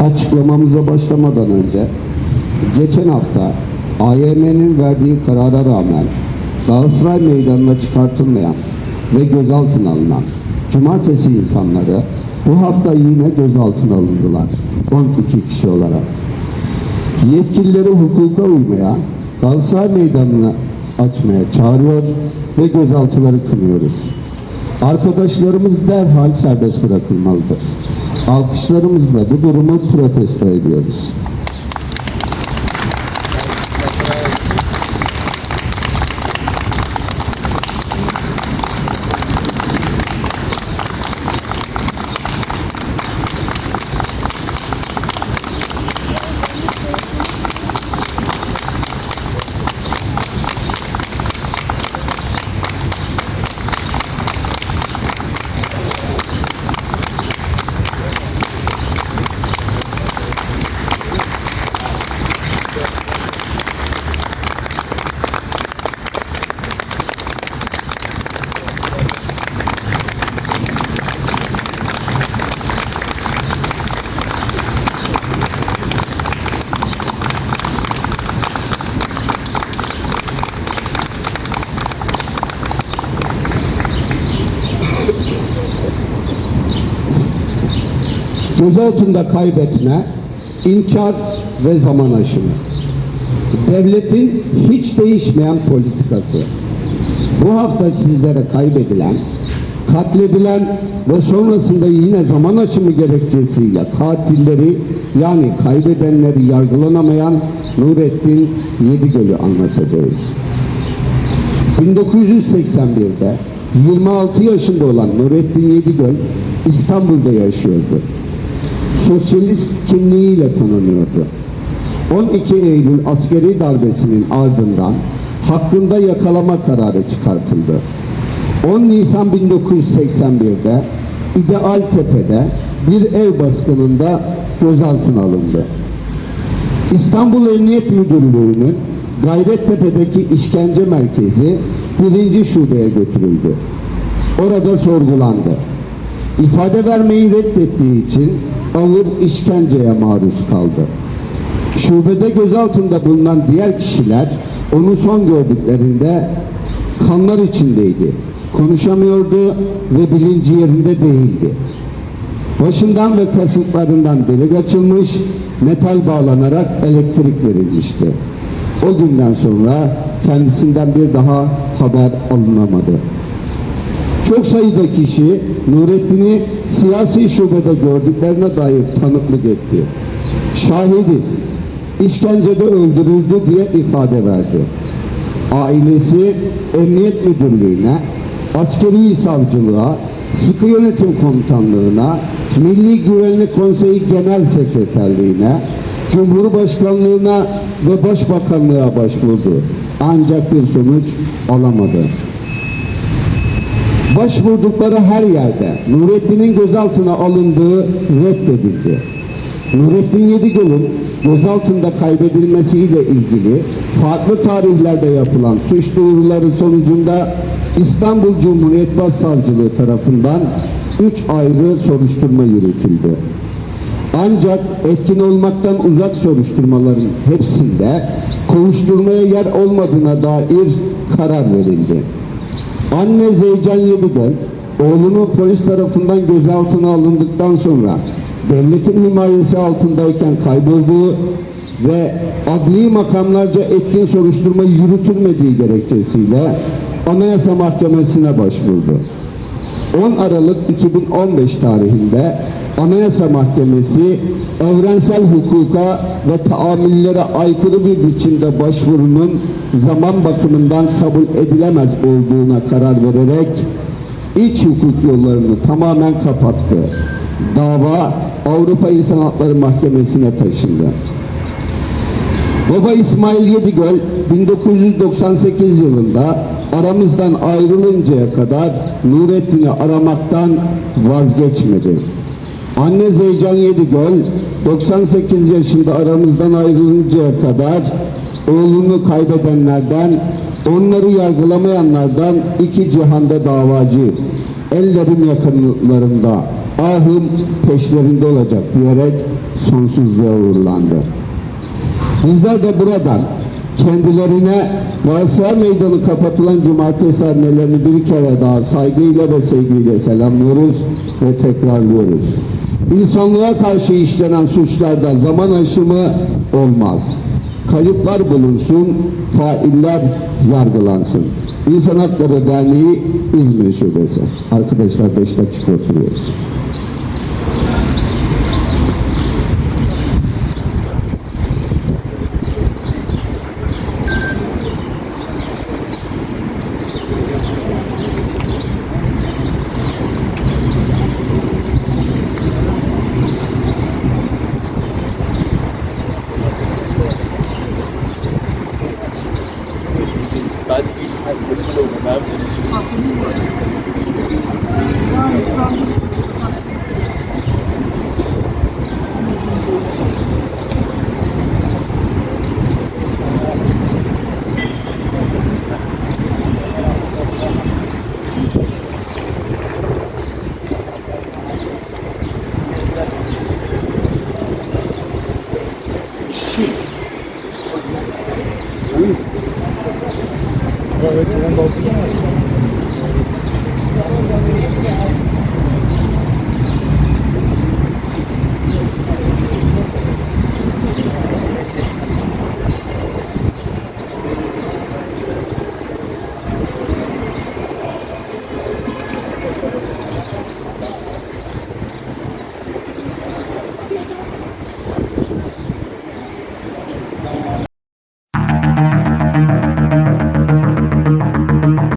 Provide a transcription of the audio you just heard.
Açıklamamıza başlamadan önce geçen hafta AYM'nin verdiği karara rağmen Galatasaray meydanına çıkartılmayan ve gözaltına alınan cumartesi insanları bu hafta yine gözaltına alındılar 12 kişi olarak. Yetkilileri hukuka uymaya, Galatasaray meydanını açmaya çağırıyor ve gözaltıları kınıyoruz. Arkadaşlarımız derhal serbest bırakılmalıdır. Alkışlarımızla bu durumu protesto ediyoruz. Gözaltında kaybetme, inkar ve zaman aşımı. Devletin hiç değişmeyen politikası. Bu hafta sizlere kaybedilen, katledilen ve sonrasında yine zaman aşımı gerekçesiyle katilleri yani kaybedenleri yargılanamayan Nurettin Yedigöl'ü anlatacağız. 1981'de 26 yaşında olan Nurettin Yedigöl İstanbul'da yaşıyordu. Sosyalist kimliğiyle tanınıyordu. 12 Eylül askeri darbesinin ardından hakkında yakalama kararı çıkartıldı. 10 Nisan 1981'de İdeal Tepe'de bir ev baskınında gözaltına alındı. İstanbul Emniyet Müdürlüğü'nün Gayrettepe'deki işkence merkezi birinci şubeye götürüldü. Orada sorgulandı. İfade vermeyi reddettiği için ağır işkenceye maruz kaldı. Şubede gözaltında bulunan diğer kişiler onu son gördüklerinde kanlar içindeydi. Konuşamıyordu ve bilinci yerinde değildi. Başından ve kasıklarından delik açılmış, metal bağlanarak elektrik verilmişti. O günden sonra kendisinden bir daha haber alınamadı. Çok sayıda kişi Nurettin'i siyasi şubede gördüklerine dair tanıklık etti. Şahidiz, işkencede öldürüldü diye ifade verdi. Ailesi Emniyet Müdürlüğü'ne, askeri savcılığa, sıkı yönetim komutanlığına, Milli Güvenlik Konseyi Genel Sekreterliğine, Cumhurbaşkanlığına ve Başbakanlığa başvurdu. Ancak bir sonuç alamadı. Başvurdukları her yerde Nurettin'in gözaltına alındığı reddedildi. Nurettin Yedigöl'ün gözaltında kaybedilmesiyle ilgili farklı tarihlerde yapılan suç duyuruları sonucunda İstanbul Cumhuriyet Başsavcılığı tarafından üç ayrı soruşturma yürütüldü. Ancak etkin olmaktan uzak soruşturmaların hepsinde kovuşturmaya yer olmadığına dair karar verildi. Anne Zeycan Yedigöl, oğlunu polis tarafından gözaltına alındıktan sonra devletin himayesi altındayken kaybolduğu ve adli makamlarca etkin soruşturma yürütülmediği gerekçesiyle Anayasa Mahkemesi'ne başvurdu. 10 Aralık 2015 tarihinde Anayasa Mahkemesi evrensel hukuka ve taamüllere aykırı bir biçimde başvurunun zaman bakımından kabul edilemez olduğuna karar vererek iç hukuk yollarını tamamen kapattı. Dava Avrupa İnsan Hakları Mahkemesi'ne taşındı. Baba İsmail Yedigöl 1998 yılında aramızdan ayrılıncaya kadar Nurettin'i aramaktan vazgeçmedi. Anne Zeycan Yedigöl 98 yaşında aramızdan ayrılıncaya kadar oğlunu kaybedenlerden, onları yargılamayanlardan iki cihanda davacı, ellerim yakınlarında ahım peşlerinde olacak diyerek sonsuzluğa uğurlandı. Bizler de buradan kendilerine Galatasaray Meydanı kapatılan cumartesi annelerini bir kere daha saygıyla ve sevgiyle selamlıyoruz ve tekrarlıyoruz. İnsanlığa karşı işlenen suçlarda zaman aşımı olmaz. Kayıplar bulunsun, failler yargılansın. İnsan Hakları Derneği İzmir Şubesi. Arkadaşlar 5 dakika oturuyoruz. Oldum. Ben Assalamualaikum.